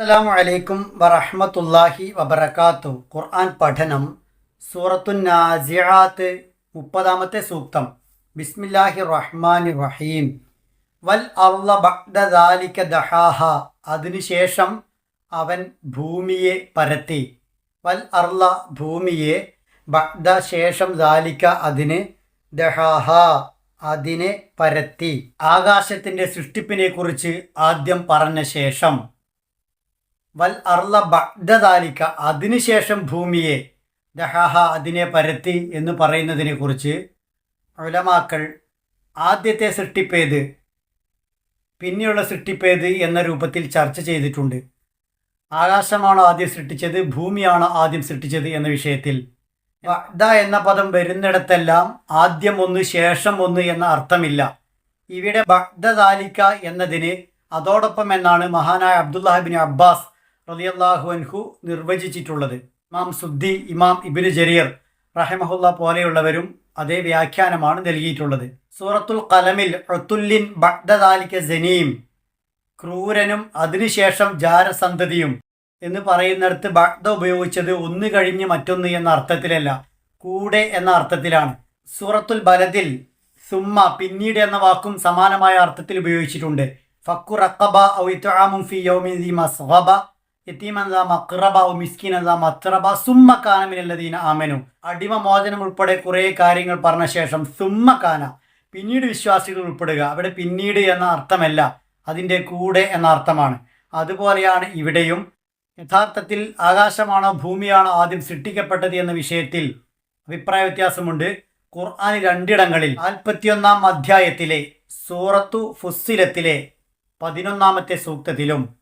അസ്സലാമു അലൈക്കും വറഹമത്തല്ലാഹി വബർക്കാത്തു ഖുർആൻ പഠനം സൂറത്തു നാസിയാത്ത് മുപ്പതാമത്തെ സൂക്തം. ബിസ്മില്ലാഹി റഹ്മാൻ റഹീം വൽ ദാലിക ദഹാഹ. അതിനുശേഷം അവൻ ഭൂമിയെ പരത്തി. വൽ അർള ഭൂമിയെ ബഅദ ശേഷം ദാലിക്ക അതിന് ദഹാഹ അതിനെ പരത്തി. ആകാശത്തിന്റെ സൃഷ്ടിപ്പിനെ കുറിച്ച് ആദ്യം പറഞ്ഞ ശേഷം വൽ അർല ബഗ്ദാലിക്ക അതിനുശേഷം ഭൂമിയെ ദഹാഹ അതിനെ പരത്തി എന്ന് പറയുന്നതിനെ കുറിച്ച് ഉലമാക്കൾ ആദ്യത്തെ സൃഷ്ടിപ്പേത് പിന്നെയുള്ള സൃഷ്ടിപ്പേത് എന്ന രൂപത്തിൽ ചർച്ച ചെയ്തിട്ടുണ്ട്. ആകാശമാണോ ആദ്യം സൃഷ്ടിച്ചത് ഭൂമിയാണോ ആദ്യം സൃഷ്ടിച്ചത് എന്ന വിഷയത്തിൽ. ബഗ്ദ എന്ന പദം വരുന്നിടത്തെല്ലാം ആദ്യം ഒന്ന് ശേഷം ഒന്ന് എന്ന അർത്ഥമില്ല. ഇവിടെ ബഗ്ദാലിക്ക എന്നതിന് അതോടൊപ്പം എന്നാണ് മഹാനായ അബ്ദുല്ലാഹിബിൻ അബ്ബാസ് റളിയല്ലാഹു അൻഹു നിർവചിച്ചിട്ടുള്ളത്. ഇമാം സുദ്ദി ഇമാം ഇബിന് ജരീർ റഹമഹുല്ല പോലെയുള്ളവരും അതേ വ്യാഖ്യാനമാണ് നൽകിയിട്ടുള്ളത്. സൂറത്തുൽ കലമിൽ റത്തുല്ലിൻ ബഡ്ദാലിക്ക ജനീം ക്രൂരനും അതിനുശേഷം ജാരസന്തതിയും എന്ന് പറയുന്നിടത്ത് ബഡ്ദ ഉപയോഗിച്ചത് ഒന്ന് കഴിഞ്ഞ് മറ്റൊന്ന് എന്ന അർത്ഥത്തിലല്ല കൂടെ എന്ന അർത്ഥത്തിലാണ്. സൂറത്തുൽ ബലദിൽ സുമ്മ പിന്നീട് എന്ന വാക്കും സമാനമായ അർത്ഥത്തിൽ ഉപയോഗിച്ചിട്ടുണ്ട്. ഫക്കു റക്കബ ഔ ഇത്ആമുൻ ഫി യൗമിൻ ഔ മിസ്കിനൻ ദാ മത്രബ സുമ്മ കാന മിനല്ലദീന ആമനു. അടിമ മോചനം ഉൾപ്പെടെ കുറേ കാര്യങ്ങൾ പറഞ്ഞ ശേഷം സുമ്മ കാന. പിന്നീട് വിശ്വാസികൾ ഉൾപ്പെടുക. അവിടെ പിന്നീട് എന്ന അർത്ഥമല്ല. അതിന്റെ കൂടെ എന്ന അർത്ഥമാണ്. അതുപോലെയാണ് ഇവിടെയും. യഥാർത്ഥത്തിൽ ആകാശമാണോ ഭൂമിയാണോ ആദ്യം സൃഷ്ടിക്കപ്പെട്ടത് എന്ന വിഷയത്തിൽ അഭിപ്രായ വ്യത്യാസമുണ്ട്. ഖുർആൻ രണ്ടിടങ്ങളിൽ നാൽപ്പത്തിയൊന്നാം അധ്യായത്തിലെ സൂറത്തു ഫുസ്സിലത്തിലെ പതിനൊന്നാമത്തെ സൂക്തത്തിലും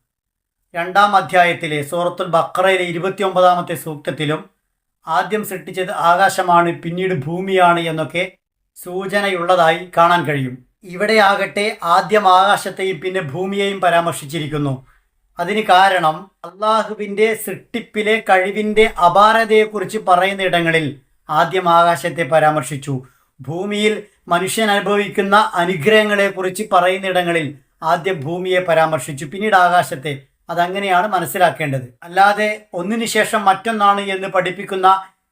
രണ്ടാം അധ്യായത്തിലെ സൂറത്തുൽ ബക്രയിലെ ഇരുപത്തിയൊമ്പതാമത്തെ സൂക്തത്തിലും ആദ്യം സൃഷ്ടിച്ചത് ആകാശമാണ് പിന്നീട് ഭൂമിയാണ് എന്നൊക്കെ സൂചനയുള്ളതായി കാണാൻ കഴിയും. ഇവിടെയാകട്ടെ ആദ്യം ആകാശത്തെയും പിന്നെ ഭൂമിയെയും പരാമർശിച്ചിരിക്കുന്നു. അതിന് കാരണം അള്ളാഹുവിന്റെ സൃഷ്ടിപ്പിലെ കഴിവിന്റെ അപാരതയെക്കുറിച്ച് പറയുന്ന ഇടങ്ങളിൽ ആദ്യം ആകാശത്തെ പരാമർശിച്ചു. ഭൂമിയിൽ മനുഷ്യൻ അനുഭവിക്കുന്ന അനുഗ്രഹങ്ങളെക്കുറിച്ച് പറയുന്ന ഇടങ്ങളിൽ ആദ്യം ഭൂമിയെ പരാമർശിച്ചു. പിന്നീട് ആകാശത്തെ അതങ്ങനെയാണ് മനസ്സിലാക്കേണ്ടത്. അല്ലാതെ ഒന്നിനു ശേഷം മറ്റൊന്നാണ് എന്ന് പഠിപ്പിക്കുന്ന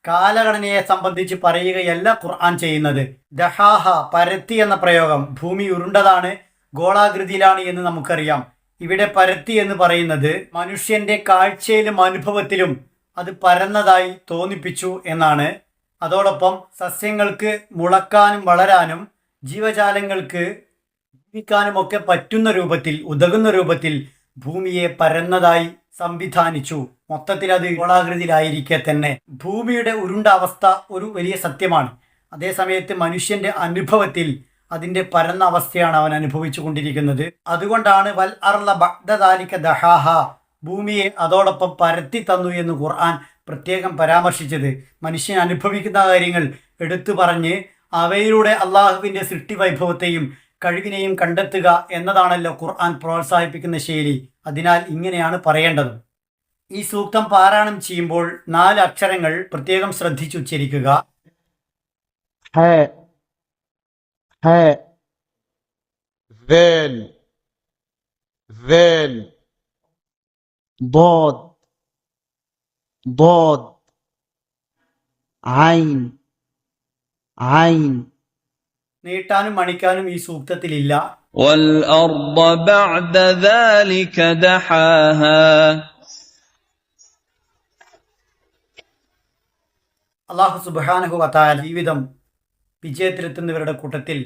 കാലഘടനയെ സംബന്ധിച്ച് പറയുകയല്ല ഖുർആൻ ചെയ്യുന്നത്. ദഹാഹ പരത്തി എന്ന പ്രയോഗം ഭൂമി ഉരുണ്ടതാണ് ഗോളാകൃതിയിലാണ് എന്ന് നമുക്കറിയാം. ഇവിടെ പരത്തി എന്ന് പറയുന്നത് മനുഷ്യന്റെ കാഴ്ചയിലും അനുഭവത്തിലും അത് പരന്നതായി തോന്നിപ്പിച്ചു എന്നാണ്. അതോടൊപ്പം സസ്യങ്ങൾക്ക് മുളക്കാനും വളരാനും ജീവജാലങ്ങൾക്ക് ജീവിക്കാനും ഒക്കെ പറ്റുന്ന രൂപത്തിൽ ഉതകുന്ന രൂപത്തിൽ ഭൂമിയെ പരന്നതായി സംവിധാനിച്ചു. മൊത്തത്തിൽ അത് ഗോളാകൃതിയിലായിരിക്കെ തന്നെ. ഭൂമിയുടെ ഉരുണ്ട അവസ്ഥ ഒരു വലിയ സത്യമാണ്. അതേസമയത്ത് മനുഷ്യന്റെ അനുഭവത്തിൽ അതിന്റെ പരന്ന അവസ്ഥയാണ് അവൻ അനുഭവിച്ചു കൊണ്ടിരിക്കുന്നത്. അതുകൊണ്ടാണ് വൽ അർല ബഗ്ദാലിക്ക ദഹാഹ ഭൂമിയെ അതോടൊപ്പം പരത്തി തന്നു എന്ന് ഖുർആൻ പ്രത്യേകം പരാമർശിച്ചത്. മനുഷ്യൻ അനുഭവിക്കുന്ന കാര്യങ്ങൾ എടുത്തു പറഞ്ഞ് അവയിലൂടെ അള്ളാഹുവിന്റെ സൃഷ്ടി വൈഭവത്തെയും കഴിവിനെയും കണ്ടെത്തുക എന്നതാണല്ലോ ഖുർആൻ പ്രോത്സാഹിപ്പിക്കുന്ന ശൈലി അതിനാൽ ഇങ്ങനെയാണ് പറയേണ്ടത് ഈ സൂക്തം പാരായണം ചെയ്യുമ്പോൾ നാല് അക്ഷരങ്ങൾ പ്രത്യേകം ശ്രദ്ധിച്ചുച്ചരിക്കുക حاء حاء ذال ذال ضاد ضاد عين عين നീട്ടാനും മണിക്കാനും ഈ സൂക്തത്തിലില്ല. അള്ളാഹു സുബാനഹു വത്തായ ജീവിതം വിജയത്തിലെത്തുന്നവരുടെ കൂട്ടത്തിൽ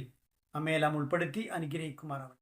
അമ്മയെല്ലാം ഉൾപ്പെടുത്തി അനുഗ്രഹിക്കുമാറാണ്